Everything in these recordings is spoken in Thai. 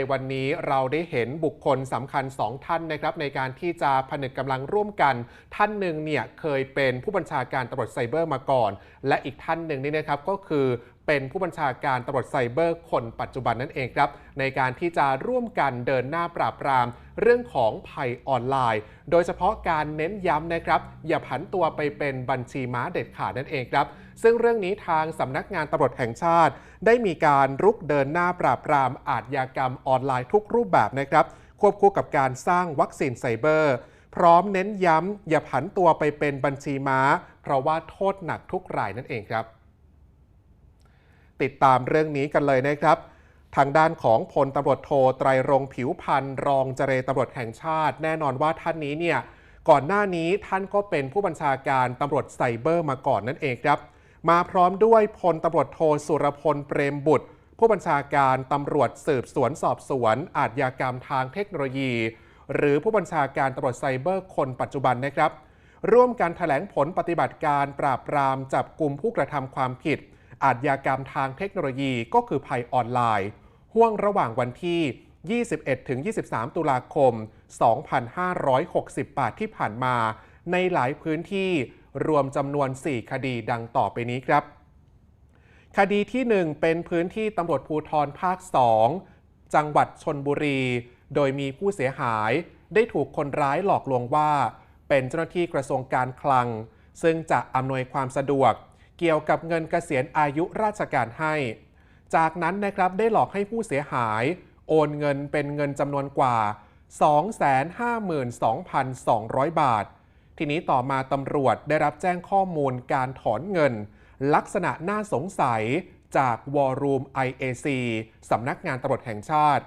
ในวันนี้เราได้เห็นบุคคลสำคัญ 2 ท่านนะครับในการที่จะผนึกกำลังร่วมกัน ท่านหนึ่งเนี่ยเคยเป็นผู้บัญชาการตำรวจไซเบอร์มาก่อน และอีกท่านหนึ่งนี่นะครับก็คือเป็นผู้บัญชาการตำรวจไซเบอร์คนปัจจุบันนั่นเองครับ ในการที่จะร่วมกันเดินหน้าปราบปราม เรื่องของภัยออนไลน์ โดยเฉพาะการเน้นย้ำนะครับ อย่าผันตัวไปเป็นบัญชีม้าเด็ดขาดนั่นเองครับ ซึ่งเรื่องนี้ทางสำนักงานตำรวจแห่งชาติ ได้มีการรุกเดินหน้าปราบปรามอาชญากรรมออนไลน์ทุกรูปแบบนะครับ ควบคู่กับการสร้างวัคซีนไซเบอร์ พร้อมเน้นย้ำอย่าผันตัวไปเป็นบัญชีม้า เพราะว่าโทษหนักทุกรายนั่นเองครับ ติดตามเรื่องนี้กันเลยนะครับทางด้านของพลตำรวจโทไตรรงผิวพันธ์รองเจรตำรวจแห่งชาติ แน่นอนว่าท่านนี้เนี่ยก่อนหน้านี้ท่านก็เป็นผู้บัญชาการตำรวจไซเบอร์มาก่อนนั่นเองครับ มาพร้อมด้วยพลตำรวจโทสุรพลเปรมบุตร ผู้บัญชาการตำรวจสืบสวนสอบสวน อาชญากรรมทางเทคโนโลยี หรือผู้บัญชาการตำรวจไซเบอร์คนปัจจุบันนะครับ ร่วมกันแถลงผลปฏิบัติการปราบปรามจับกลุ่มผู้กระทำความผิด อาชญากรรมทางเทคโนโลยีก็คือภัยออนไลน์ห่วงระหว่างวันที่ 21-23 ตุลาคม 2568 ที่ผ่านมาในหลายพื้นที่ รวมจำนวน 4 คดีดังต่อไปนี้ครับ คดีที่ 1 เป็นพื้นที่ตำรวจภูธรภาค 2 จังหวัดชนบุรี โดยมีผู้เสียหายได้ถูกคนร้ายหลอกลวงว่า เป็นเจ้าหน้าที่กระทรวงการคลัง ซึ่งจะอำนวยความสะดวก เกี่ยวกับเงินเกษียณอายุราชการให้ จากนั้นนะครับได้หลอกให้ผู้เสียหาย โอนเงินเป็นเงินจำนวนกว่า 252,200 บาท ทีนี้ต่อมาตำรวจได้รับแจ้งข้อมูลการถอนเงิน ลักษณะน่าสงสัยจากวอรูม IAC สำนักงานตำรวจแห่งชาติ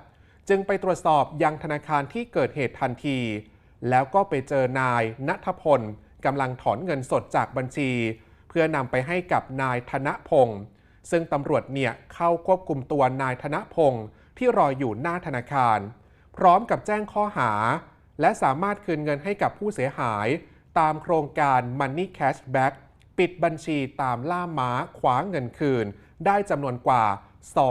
จึงไปตรวจสอบยังธนาคารที่เกิดเหตุทันที แล้วก็ไปเจอนายณทพลกำลังถอนเงินสดจากบัญชี เพื่อนำไปให้กับนายธนพงศ์ซึ่งตำรวจเนี่ยเข้าควบคุมตัวนายธนพงศ์ที่รออยู่หน้าธนาคาร พร้อมกับแจ้งข้อหา และสามารถคืนเงินให้กับผู้เสียหาย ตามโครงการ Money Cashback ปิดบัญชีตามล่าม้าคว้าเงินคืน ได้จำนวนกว่า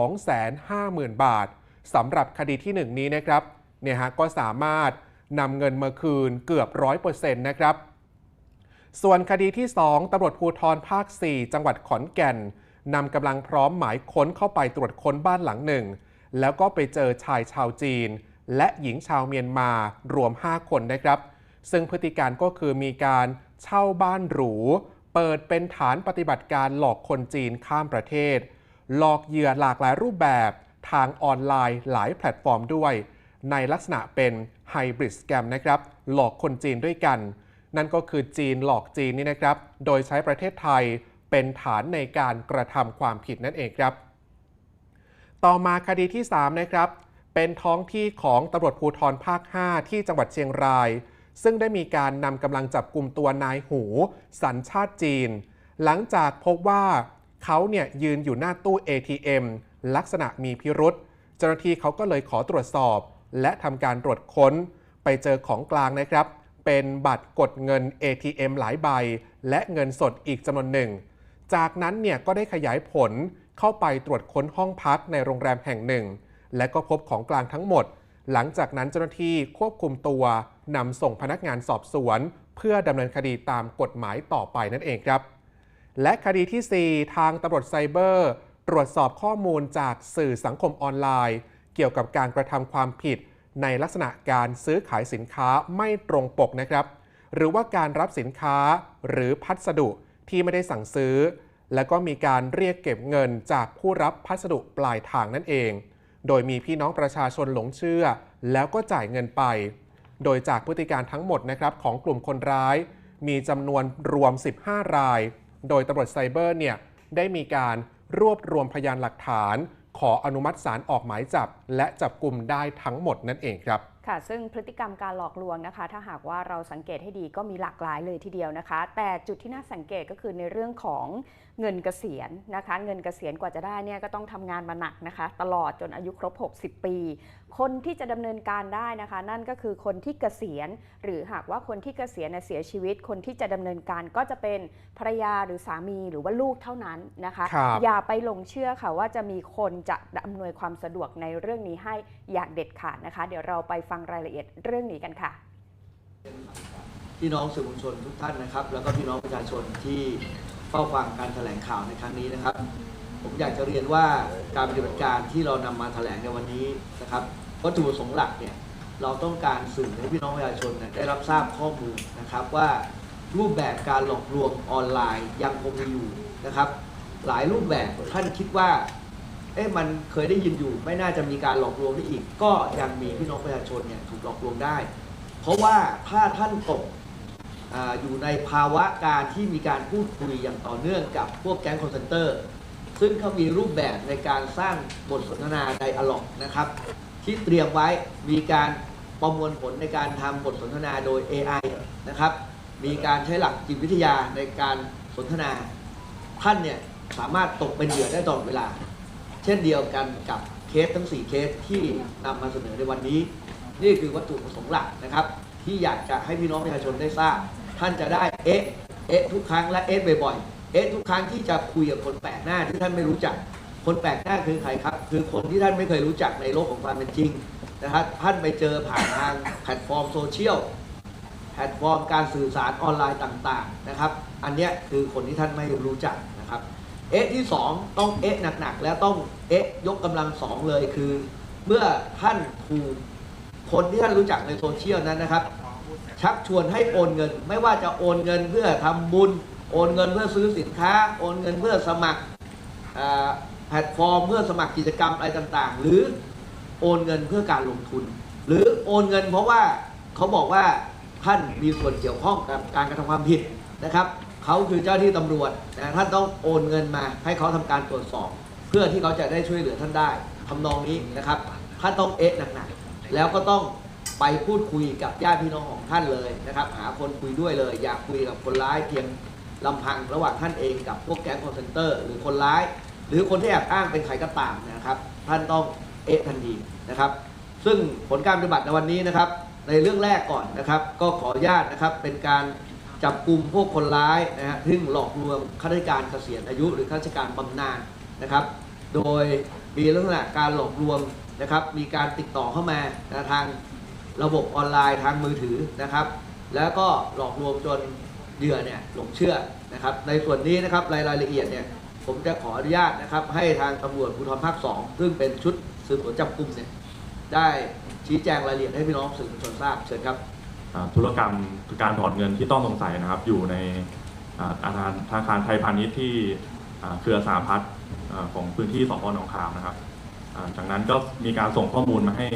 250,000 บาทสำหรับคดีที่ 1 นี้นะครับเนี่ยฮะก็สามารถนำเงินมาคืนเกือบ 100%นะครับ ส่วนคดีที่ 2ตำรวจภูธรภาค 4 จังหวัดขอนแก่นนำกำลังพร้อมหมายค้นเข้าไปตรวจค้นบ้านหลังหนึ่ง แล้วก็ไปเจอชายชาวจีน และหญิงชาวเมียนมารวม 5 คนนะครับ ซึ่งพฤติการก็คือมีการเช่าบ้านหรู เปิดเป็นฐานปฏิบัติการหลอกคนจีนข้ามประเทศ หลอกเหยื่อหลากหลายรูปแบบทางออนไลน์หลายแพลตฟอร์มด้วย ในลักษณะเป็นไฮบริดสแกมนะครับ หลอกคนจีนด้วยกัน นั่นก็คือจีนหลอกจีนนี่นะครับ โดยใช้ประเทศไทยเป็นฐานในการกระทำความผิดนั่นเองครับ ต่อมาคดีที่ 3 นะครับ เป็นท้องที่ของตำรวจภูธรภาค 5 ที่จังหวัดเชียงราย ซึ่งได้มีการนำกำลังจับกลุ่มตัวนายหูสัญชาติจีน หลังจากพบว่าเขาเนี่ยยืนอยู่หน้าตู้ ATM ลักษณะมีพิรุษเจ้าหน้าที่เขาก็เลยขอตรวจสอบ และทำการตรวจค้น ไปเจอของกลางนะครับ เป็นบัตรกดเงิน ATM หลายใบ และเงินสดอีกจำนวนหนึ่ง จากนั้นเนี่ยก็ได้ขยายผลเข้าไปตรวจค้นห้องพักในโรงแรมแห่งหนึ่ง และก็พบของกลางทั้งหมด หลังจากนั้นเจ้าหน้าที่ควบคุมตัว นำส่งพนักงานสอบสวน เพื่อดำเนินคดีตามกฎหมายต่อไปนั่นเองครับ และคดีที่ 4 ทางตำรวจไซเบอร์ ตรวจสอบข้อมูลจากสื่อสังคมออนไลน์ เกี่ยวกับการกระทำความผิด ในลักษณะการซื้อขายสินค้าไม่ตรงปกนะครับ หรือว่าการรับสินค้าหรือพัสดุที่ไม่ได้สั่งซื้อ และก็มีการเรียกเก็บเงินจากผู้รับพัสดุปลายทางนั่นเอง โดยมีพี่น้องประชาชนหลงเชื่อ แล้วก็จ่ายเงินไป โดยจากพฤติการทั้งหมดนะครับของกลุ่มคนร้าย มีจำนวนรวม 15 ราย โดยตำรวจไซเบอร์เนี่ยได้มีการรวบรวมพยานหลักฐาน ขออนุมัติศาลออกหมายจับ และจับกลุ่มได้ทั้งหมดนั่นเองครับค่ะ ซึ่งพฤติกรรมการหลอกลวงนะคะ ถ้าหากว่าเราสังเกตให้ดีก็มีหลากหลายเลยทีเดียวนะคะ แต่จุดที่น่าสังเกตก็คือในเรื่องของเงินเกษียณนะคะ เงินเกษียณกว่าจะได้เนี่ยก็ต้องทำงานมาหนักนะคะ ตลอดจนอายุครบ 60 ปี คนที่จะดำเนินการได้นะคะ นั่นก็คือคนที่เกษียณ หรือหากว่าคนที่เกษียณน่ะเสียชีวิต คนที่จะดำเนินการก็จะเป็นภรรยาหรือสามีหรือว่าลูกเท่านั้นนะคะครับอย่าไปหลงเชื่อค่ะว่าจะมีคนจะอำนวยความสะดวกในเรื่องนี้ให้อย่างเด็ดขาดนะคะ เดี๋ยวเราไปฟังรายละเอียดเรื่องนี้กันค่ะพี่น้องสื่อมวลชนทุกท่านนะครับ แล้วก็พี่น้องประชาชนที่ เฝ้าฟังการแถลงข่าวในครั้งนี้นะครับ ผมอยากจะเรียนว่าการปฏิบัติการที่เรานำมาแถลงในวันนี้นะครับวัตถุประสงค์หลักเนี่ยเราต้องการสื่อให้พี่น้องประชาชนเนี่ยได้รับทราบข้อมูลนะครับว่ารูปแบบการหลอกลวงออนไลน์ยังคงมีอยู่นะครับ หลายรูปแบบท่านคิดว่าเอ๊ะมันเคยได้ยินอยู่ ไม่น่าจะมีการหลอกลวงได้อีก ก็ยังมีพี่น้องประชาชนเนี่ยถูกหลอกลวงได้ เพราะว่าถ้าท่านตก อยู่ในภาวะการที่มีการพูดคุยอย่างต่อเนื่องกับพวกแก๊งคอนเซนเตอร์ ซึ่งเขามีรูปแบบในการสร้างบทสนทนาไดอะล็อกนะครับ ที่เตรียมไว้มีการประมวลผลในการทำบทสนทนาโดย AI นะครับ มีการใช้หลักจิตวิทยาในการสนทนา ท่านเนี่ยสามารถตกเป็นเหยื่อได้ตลอดเวลา เช่นเดียวกันกับเคสทั้ง 4 เคสที่นำมาเสนอในวันนี้ นี่คือวัตถุประสงค์หลักนะครับ ที่อยากจะให้พี่น้องประชาชนได้ทราบ ท่านจะได้เอ๊ะเอ๊ะทุกครั้งและเอ๊ะบ่อยๆเอ๊ะทุกครั้งที่จะคุยกับคนแปลกหน้าที่ท่านไม่รู้จัก คนแปลกหน้าคือใครครับ คือคนที่ท่านไม่เคยรู้จักในโลกของความเป็นจริงนะครับท่านไปเจอผ่านทางแพลตฟอร์มโซเชียลแพลตฟอร์มการสื่อสารออนไลน์ต่างๆนะครับ อันนี้คือคนที่ท่านไม่รู้จักนะครับ เอ๊ะที่สองต้องเอ๊ะหนักๆ แล้วต้องเอ๊ะยกกำลังสองเลยคือ เมื่อท่านถูกคนที่ท่านรู้จักในโซเชียลนั้นนะครับ ชักชวนให้โอนเงิน ไม่ว่าจะโอนเงินเพื่อทำบุญ โอนเงินเพื่อซื้อสินค้า โอนเงินเพื่อสมัครแพลตฟอร์ม เพื่อสมัครกิจกรรมอะไรต่างๆ หรือโอนเงินเพื่อการลงทุน หรือโอนเงินเพราะว่าเขาบอกว่าท่านมีส่วนเกี่ยวข้องกับการกระทำความผิดนะครับเขาคือเจ้าที่ตำรวจนะท่านต้องโอนเงินมา ให้เขาทำการตรวจสอบ เพื่อที่เขาจะได้ช่วยเหลือท่านได้ทำนองนี้นะครับท่านต้องเอ๊ะหนักๆแล้วก็ต้อง ไปพูดคุยกับญาติพี่น้องของท่านเลยนะครับ หาคนคุยด้วยเลย อยากคุยกับคนร้ายเพียงลำพังระหว่างท่านเองกับพวกแก๊งคอนเซนเตอร์ หรือคนร้าย หรือคนที่แอบอ้างเป็นใครก็ตามนะครับ ท่านต้องเอะทันทีนะครับ ซึ่งผลการปฏิบัติในวันนี้นะครับ ในเรื่องแรกก่อนนะครับ ก็ขออนุญาตนะครับเป็นการจับกลุ่มพวกคนร้ายนะฮะซึ่งหลอกลวงข้าราชการเกษียณอายุ หรือข้าราชการบำนาญนะครับ โดยมีลักษณะการหลอกลวงนะครับ มีการติดต่อเข้ามานะทาง ระบบออนไลน์ทางมือถือนะครับ แล้วก็หลอกลวงจนเหยื่อเนี่ยหลงเชื่อนะครับ ในส่วนนี้นะครับรายรายละเอียดเนี่ยผมจะขออนุญาตนะครับให้ทางตำรวจภูธรภาคสองซึ่งเป็นชุดสืบสวนจับกลุ่มเนี่ยได้ชี้แจงรายละเอียดให้พี่น้องสื่อมวลชนทราบเชิญครับธุรกรรมการถอนเงินที่ต้องสงสัยนะครับ อยู่ในอาคารธนาคารไทยพาณิชย์ที่เครือสาพัฒน์ของพื้นที่สพหนองขามนะครับจากนั้นก็มีการส่งข้อมูลมาให้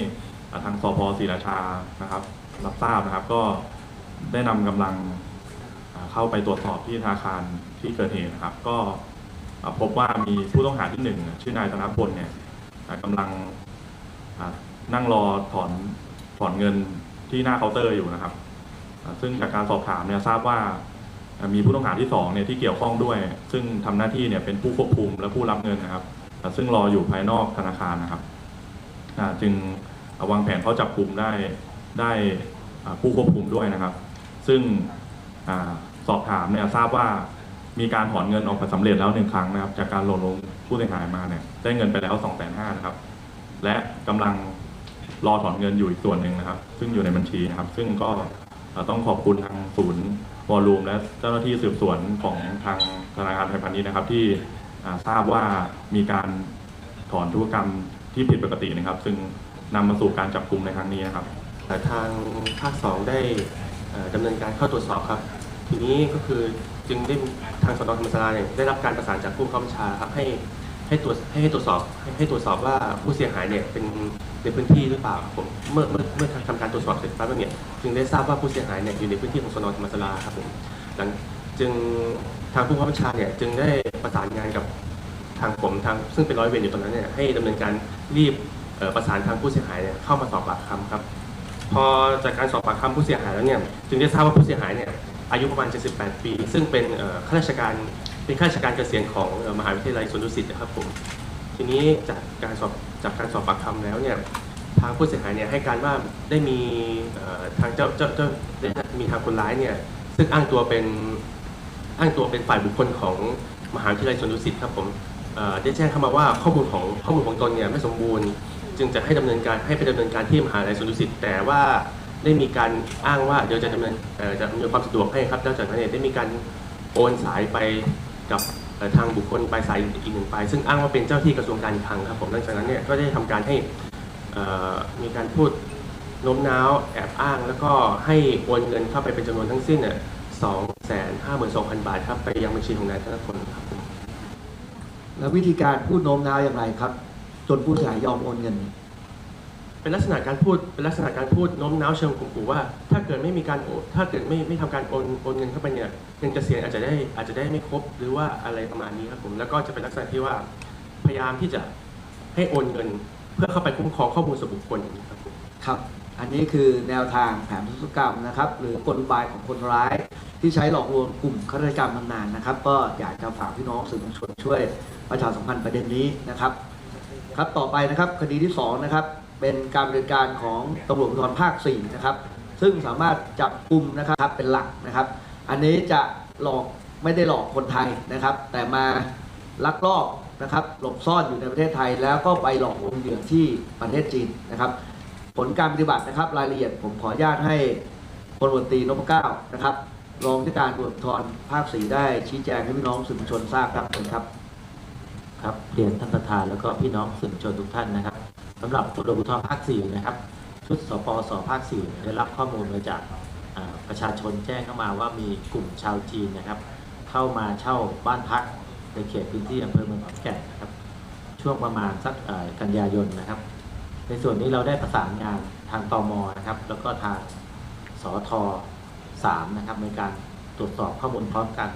ทางสพศรีราชานะครับ รับทราบนะครับ ก็ได้นำกำลังเข้าไปตรวจสอบที่ธนาคารที่เกิดเหตุนะครับ ก็พบว่ามีผู้ต้องหาที่หนึ่งชื่อนายธนพลเนี่ยอ่ากำลังนั่งรอถอนถอนเงินที่หน้าเคาน์เตอร์อยู่นะครับ ซึ่งจากการสอบถามเนี่ยทราบว่ามีผู้ต้องหาที่สองเนี่ยที่เกี่ยวข้องด้วย ซึ่งทำหน้าที่เนี่ยเป็นผู้ควบคุมและผู้รับเงินนะครับ ซึ่งรออยู่ภายนอกธนาคารนะครับจึง วางแผนเข้าจับกลุ่มได้ได้ผู้ควบคุมด้วยนะครับ ซึ่งอสอบถามเนี่ยทราบว่ามีการถอนเงินออกไปสำเร็จแล้วหนึ่งครั้งนะครับ จากการหลดลงผู้เสียหายมาเนี่ยได้เงินไปแล้ว2องแสนห้านะครับ และกำลังรอถอนเงินอยู่อีกส่วนหนึ่งนะครับ ซึ่งอยู่ในบัญชีนะครับ ซึ่งก็ต้องขอบคุณทางศูนย์วอลลุ่มและเจ้าหน้าที่สืบสวนของทางธนาคารไทยพาณิชย์นะครับ ที่ทราบว่ามีการถอนธุรกรรมที่ผิดปกตินะครับ ซึ่ง นำมาสู่การจับกลุ่มในครั้งนี้นะครับแต่ทางภาค 2 ได้ดำเนินการเข้าตรวจสอบครับ ทีนี้ก็คือจึงได้ทางสนธรรมศาลาเนี่ยได้รับการประสานจากผู้บังคับบัญชาครับให้ให้ตรวจให้ตรวจสอบให้ตรวจสอบว่าผู้เสียหายเนี่ยเป็นในพื้นที่หรือเปล่าครับผมเมื่อเมื่อเมื่อทำการตรวจสอบเสร็จปั๊บแล้วเนี่ยจึงได้ทราบว่าผู้เสียหายเนี่ยอยู่ในพื้นที่ของสนธรรมศาลาครับผมหลังจึงทางผู้บังคับบัญชาเนี่ยจึงได้ประสานงานกับทางผมทางซึ่งเป็นร้อยเวรอยู่ตรงนั้นเนี่ยให้ดำเนินการรีบ ประสานทางผู้เสียหายเนี่ยเข้ามาสอบปากคำครับ พอจากการสอบปากคำผู้เสียหายแล้วเนี่ยจึงได้ทราบว่าผู้เสียหายเนี่ยอายุประมาณ 78 ปี ซึ่งเป็นข้าราชการเป็นข้าราชการเกษียณของมหาวิทยาลัยสวนดุสิตนะครับผมทีนี้จากการสอบจากการสอบปากคำแล้วเนี่ยทางผู้เสียหายเนี่ยให้การว่าได้มีทางเจ้าเจ้าเจ้ามีทางคนร้ายเนี่ยซึ่งอ้างตัวเป็นอ้างตัวเป็นฝ่ายบุคคลของมหาวิทยาลัยสวนดุสิตครับผมได้แจ้งเข้ามาว่าข้อมูลของข้อมูลของตนเนี่ยไม่สมบูรณ์ จึงจะให้ดำเนินการให้ไปดำเนินการที่มหาวิทยาลัยสวนดุสิตแต่ว่าได้มีการอ้างว่าเดี๋ยวจะดำเนินเอ่อจะอำนวยความสะดวกให้ครับแล้วจากนั้นเนี่ยได้มีการโอนสายไปกับเอ่อทางบุคคลปลายสายอีกหนึ่งไปซึ่งอ้างว่าเป็นเจ้าที่กระทรวงการคลังครับผมหลังจากนั้นเนี่ยก็ได้ทำการให้เอ่อมีการพูด โน้มน้าวแอบอ้างแล้วก็ให้โอนเงินเข้าไปเป็นจำนวนทั้งสิ้นเนี่ยสองแสนห้าหมื่นสองพันบาทครับ ไปยังบัญชีของนายธนพลครับผม แล้ววิธีการพูดโน้มน้าวอย่างไรครับ จนผู้เสียหายยอมโอนเงิน เป็นลักษณะการพูดเป็นลักษณะการพูดโน้มน้าวเชิงข่มขู่ว่า ถ้าเกิดไม่มีการโอนถ้าเกิดไม่ไม่ทำการโอนโอนเงินเข้าไปเนี่ยเงินเกษียณอาจจะได้อาจจะได้ไม่ครบหรือว่าอะไรประมาณนี้ครับผมแล้วก็จะเป็นลักษณะที่ว่าพยายามที่จะให้โอนเงิน เพื่อเข้าไปคุ้มครองข้อมูลส่วนบุคคลอย่างนี้ครับผมครับ อันนี้คือแนวทางแผนธุรกรรมนะครับ หรือกลอุบายของคนร้าย ที่ใช้หลอกลวงกลุ่มข้าราชการบำนาญนะครับ ก็อยากจะฝากพี่น้องสื่อมวลชนช่วยประชาสัมพันธ์ประเด็นนี้นะครับ ครับต่อไปนะครับคดีที่สองนะครับเป็นการดำเนินการของตำรวจภูธรภาค4นะครับซึ่งสามารถจับกลุ่มนะครับเป็นหลักนะครับ อันนี้จะหลอกไม่ได้หลอกคนไทยนะครับ แต่มาลักลอบนะครับหลบซ่อนอยู่ในประเทศไทย แล้วก็ไปหลอกลวงเหยื่อที่ประเทศจีนนะครับ ผลการปฏิบัตินะครับรายละเอียดผมขออนุญาตให้พลวตรีนพเก้านะครับรองที่การตรวจทรภาคสีได้ชี้แจงให้พี่น้องสื่อมวลชนทราบครับเชิญครับ ครับเรียนท่านประธานแล้วก็พี่น้องสื่อมวลชนทุกท่านนะครับสำหรับตำรวจภูธรภาค4นะครับ ชุดสปสภาค4ได้รับข้อมูลมาจากประชาชนแจ้งเข้ามาว่ามีกลุ่มชาวจีนนะครับ เข้ามาเช่าบ้านพักในเขตพื้นที่อำเภอเมืองขอนแก่นนะครับ ช่วงประมาณสักกันยายนนะครับ ในส่วนนี้เราได้ประสานงานทางตมนะครับ แล้วก็ทางสอท3นะครับในการตรวจสอบข้อมูลพร้อมกัน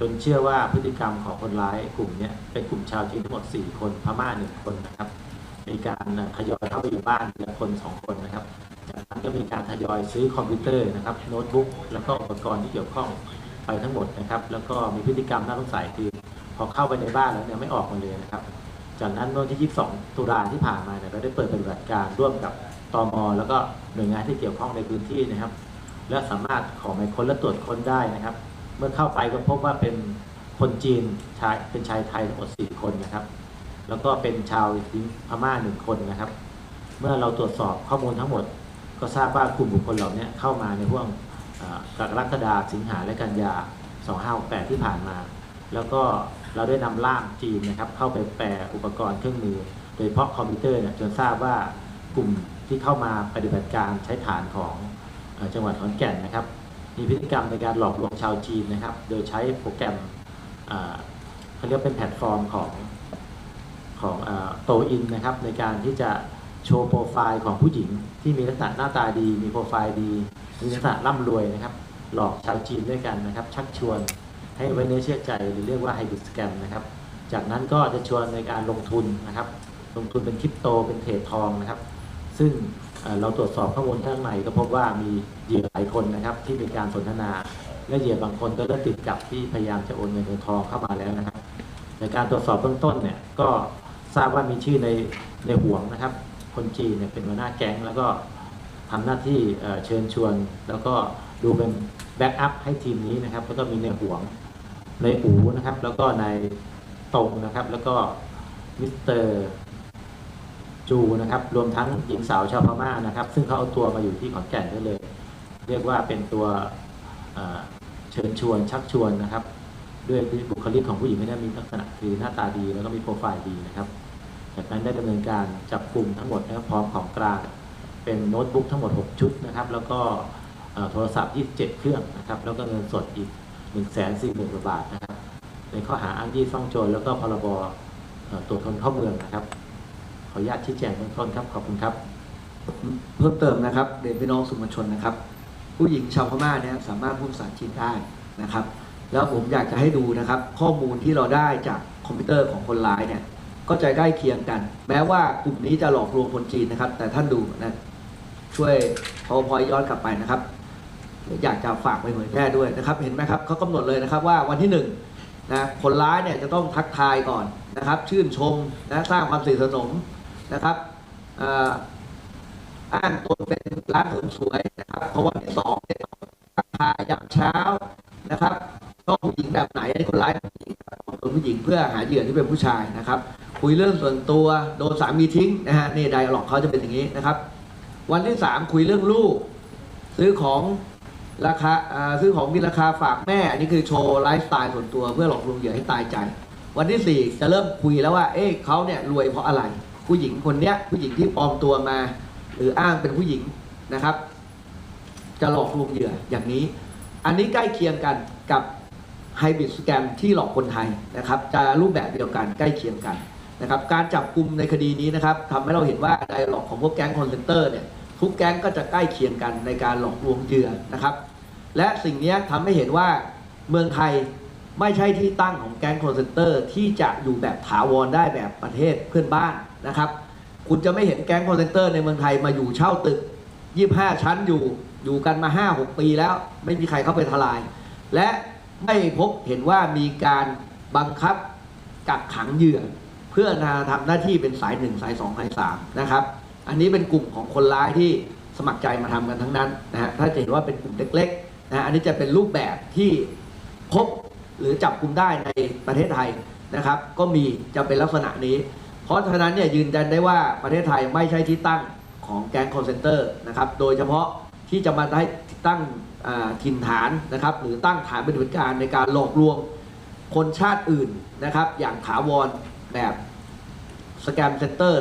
จนเชื่อว่าพฤติกรรมของคนร้ายกลุ่มนี้เป็นกลุ่มชาวจีนทั้งหมด 4 คนพม่าหนึ่งคนนะครับ มีการทยอยเข้าไปอยู่บ้านทีละคน 2 คนนะครับ จากนั้นก็มีการทยอยซื้อคอมพิวเตอร์นะครับโน้ตบุ๊กแล้วก็อุปกรณ์ที่เกี่ยวข้องไปทั้งหมดนะครับ แล้วก็มีพฤติกรรมน่าสงสัยคือพอเข้าไปในบ้านแล้วเนี่ยไม่ออกมาเลยนะครับ จากนั้นเมื่อวันที่ 22 ตุลาที่ผ่านมาเนี่ยเราได้เปิดปฏิบัติการร่วมกับตมแล้วก็หน่วยงานที่เกี่ยวข้องในพื้นที่นะครับ และสามารถขอหมายค้นและตรวจค้นได้นะครับ เมื่อเข้าไปก็พบว่าเป็นคนจีนชายเป็นชายไทยทั้งหมด4คนนะครับ แล้วก็เป็นชาวพม่าหนึ่งคนนะครับ เมื่อเราตรวจสอบข้อมูลทั้งหมด ก็ทราบว่ากลุ่มบุคคลเหล่านี้เข้ามาในห่วงกรกฎาคมสิงหาและกันยา 2568 ที่ผ่านมา แล้วก็เราได้นำล่ามจีนนะครับ เข้าไปแปลอุปกรณ์เครื่องมือ โดยเฉพาะคอมพิวเตอร์เนี่ยจนทราบว่ากลุ่มที่เข้ามาปฏิบัติการใช้ฐานของจังหวัดขอนแก่นนะครับ มีพฤติกรรมในการหลอกลวงชาวจีนนะครับ โดยใช้โปรแกรมเขาเรียกเป็นแพลตฟอร์มของของโตอินนะครับ ในการที่จะโชว์โปรไฟล์ของผู้หญิงที่มีลักษณะหน้าตาดี มีโปรไฟล์ดี มีลักษณะร่ำรวยนะครับ หลอกชาวจีนด้วยกันนะครับ ชักชวนให้ไว้เนื้อเชื่อใจหรือเรียกว่าไฮบริดสแกมนะครับ จากนั้นก็จะชวนในการลงทุนนะครับ ลงทุนเป็นคริปโตเป็นเทรดทองนะครับ ซึ่ง เราตรวจสอบข้อมูลข้างในก็พบว่ามีเหยื่อหลายคนนะครับ ที่มีการสนทนา และเหยื่อบางคนก็เริ่มติดกับที่พยายามจะโอนเงินโอนทองเข้ามาแล้วนะครับในการตรวจสอบเบื้องต้นเนี่ยก็ทราบว่ามีชื่อในในห่วงนะครับ คนจีนเนี่ยเป็นหัวหน้าแก๊งแล้วก็ทำหน้าที่เชิญชวน แล้วก็ดูเป็นแบ็กอัพให้ทีมนี้นะครับแล้วก็มีในห่วงในอูนะครับ แล้วก็ในตรงนะครับ แล้วก็มิสเตอร์ จูนะครับรวมทั้งหญิงสาวชาวพม่านะครับ ซึ่งเขาเอาตัวมาอยู่ที่ขอนแก่นได้เลย เรียกว่าเป็นตัวเชิญชวนชักชวนนะครับ ด้วยบุคลิกของผู้หญิงไม่ได้มีลักษณะคือหน้าตาดีแล้วก็มีโปรไฟล์ดีนะครับ จากนั้นได้ดำเนินการจับกลุ่มทั้งหมดนะครับพร้อมของกลางเป็นโน้ตบุ๊กทั้งหมด 6 ชุดนะครับ แล้วก็โทรศัพท์ 27 เครื่องนะครับ แล้วก็เงินสดอีก 1 4 0 0 0 0กว่าบาทนะครับ ในข้อหาอ้างยี่ซ่องโจรแล้วก็พรบเอ่อตรวจคนเข้าเมืองนะครับ ขออนุญาตชี้แจงเบื้องต้นครับขอบคุณครับ เพิ่มเติมนะครับเรียนพี่น้องสื่อมชนนะครับ ผู้หญิงชาวพม่าเนี่ยสามารถพูดภาษาจีนได้นะครับ แล้วผมอยากจะให้ดูนะครับ ข้อมูลที่เราได้จากคอมพิวเตอร์ของคนร้ายเนี่ยก็จะใกล้เคียงกัน แม้ว่ากลุ่มนี้จะหลอกลวงคนจีนนะครับ แต่ท่านดูนะช่วย powerpoint ย้อนกลับไปนะครับ อยากจะฝากไปเผยแพร่ด้วยนะครับ เห็นไหมครับเขากำหนดเลยนะครับว่าวันที่หนึ่งนะคนร้ายเนี่ยจะต้องทักทายก่อนนะครับ ชื่นชมนะสร้างความสนิทสนม นะครับอ้างตนเป็นร้านเสริมสวยนะครับเพราะวันที่สองเนี่ยราคายามเช้านะครับก็ผู้หญิงแบบไหนคนร้ายผู้หญิงเป็นผู้หญิงเพื่อหาเหยื่อที่เป็นผู้ชายนะครับ คุยเรื่องส่วนตัวโดนสามีทิ้งนะฮะนี่ไดอะล็อกเขาจะเป็นอย่างนี้นะครับ วันที่สามคุยเรื่องลูก ซื้อของราคาอ่าซื้อของมีราคาฝากแม่ อันนี้คือโชว์ไลฟ์สไตล์ส่วนตัวเพื่อหลอกลวงเหยื่อให้ตายใจ วันที่สี่จะเริ่มคุยแล้วว่า เอ๊ะเขาเนี่ยรวยเพราะอะไร ผู้หญิงคนเนี้ยผู้หญิงที่ปลอมตัวมา หรืออ้างเป็นผู้หญิงนะครับ จะหลอกลวงเหยื่ออย่างนี้ อันนี้ใกล้เคียงกันกับไฮบริดสแกมที่หลอกคนไทยนะครับ จะรูปแบบเดียวกันใกล้เคียงกันนะครับ การจับกลุ่มในคดีนี้นะครับทำให้เราเห็นว่าไดอะล็อกของพวกแก๊งคอนเซนเตอร์เนี่ยทุกแก๊งก็จะใกล้เคียงกันในการหลอกลวงเหยื่อนะครับ และสิ่งนี้ทำให้เห็นว่าเมืองไทยไม่ใช่ที่ตั้งของแก๊งคอนเซนเตอร์ที่จะอยู่แบบถาวรได้แบบประเทศเพื่อนบ้าน นะครับ คุณจะไม่เห็นแก๊งคอนเซนเตอร์ในเมืองไทยมาอยู่เช่าตึก 25 ชั้นอยู่อยู่กันมา 5-6 ปีแล้ว ไม่มีใครเข้าไปทลาย และไม่พบเห็นว่ามีการบังคับกักขังเหยื่อ เพื่อนาทำหน้าที่เป็นสายหนึ่งสายสองสายสามนะครับ อันนี้เป็นกลุ่มของคนร้ายที่สมัครใจมาทำกันทั้งนั้นนะฮะถ้าจะเห็นว่าเป็นกลุ่มเล็กๆนะอันนี้จะเป็นรูปแบบที่พบหรือจับกลุ่มได้ในประเทศไทยนะครับ ก็มีจะเป็นลักษณะนี้ ราะฉะนั้นเนี่ยยืนยันได้ว่าประเทศไทยไม่ใช่ที่ตั้งของแก๊งคอนเซนเตอร์นะครับ โดยเฉพาะที่จะมาได้ตั้งถิ่นฐานนะครับ หรือตั้งฐานปฏิบัติการในการหลอกลวงคนชาติอื่นนะครับ อย่างถาวรแบบสแกมเซ็นเตอร์